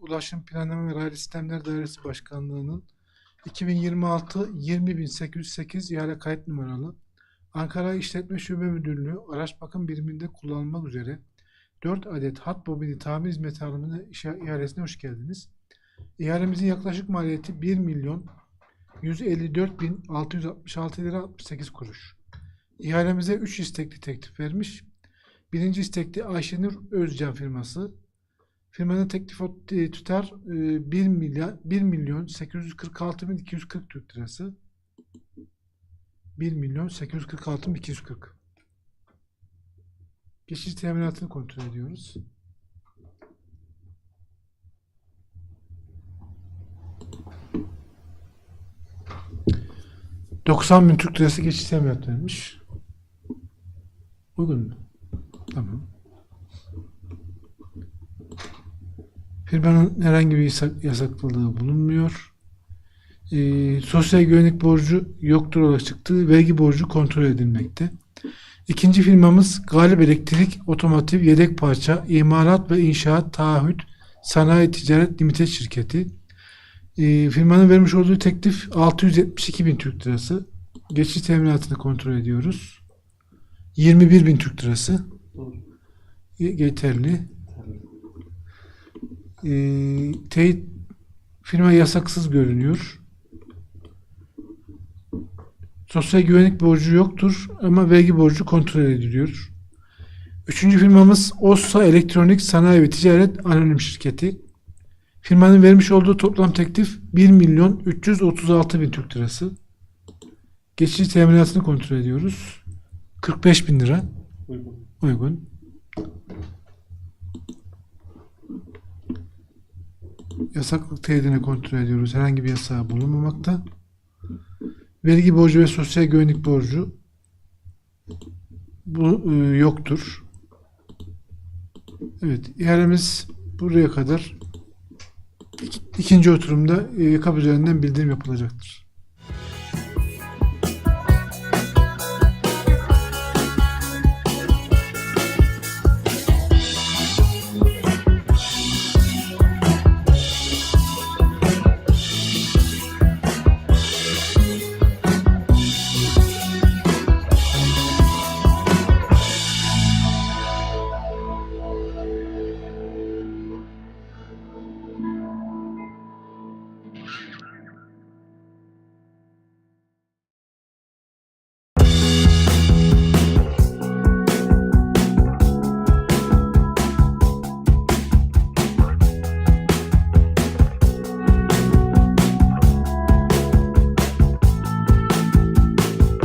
Ulaşım Planlama ve Raylı Sistemler Dairesi Başkanlığı'nın 2026 20808 ihale kayıt numaralı Ankara İşletme Şube Müdürlüğü Araç Bakım Biriminde kullanılmak üzere 4 adet hat bobini tamir hizmeti alımını işe- ihalesine hoş geldiniz. İhalemizin yaklaşık maliyeti 1 milyon 154 bin 666 lira 68 kuruş. İhalemize 3 istekli teklif vermiş. Birinci istekli Ayşenur Özcan firması. Firmanın teklif e, tutar e, 1 milyar 1 milyon 846 bin 240 Türk lirası. 1 milyon 846 bin 240. Geçici teminatını kontrol ediyoruz. ...90 bin Türk lirası geçici teminat vermiş. Uygun mu? Tamam. Firmanın herhangi bir yasak, yasaklılığı bulunmuyor. Ee, sosyal güvenlik borcu yoktur olarak çıktığı vergi borcu kontrol edilmekte. İkinci firmamız Galip Elektrik Otomotiv Yedek Parça İmalat ve İnşaat Taahhüt Sanayi Ticaret Limited şirketi. Ee, firmanın vermiş olduğu teklif 672 bin Türk lirası. Geçici teminatını kontrol ediyoruz. 21 bin Türk lirası. Yeterli. Ee, teyit firma yasaksız görünüyor. Sosyal güvenlik borcu yoktur ama vergi borcu kontrol ediliyor. Üçüncü firmamız Ossa Elektronik Sanayi ve Ticaret Anonim Şirketi. Firmanın vermiş olduğu toplam teklif 1 milyon 336 bin Türk lirası. Geçici teminatını kontrol ediyoruz. 45 bin lira. Uygun. Uygun. Yasaklık teyidini kontrol ediyoruz. Herhangi bir yasağı bulunmamakta. Vergi borcu ve sosyal güvenlik borcu bu e, yoktur. Evet, ihalemiz buraya kadar. İki- ikinci oturumda e, kapı üzerinden bildirim yapılacaktır.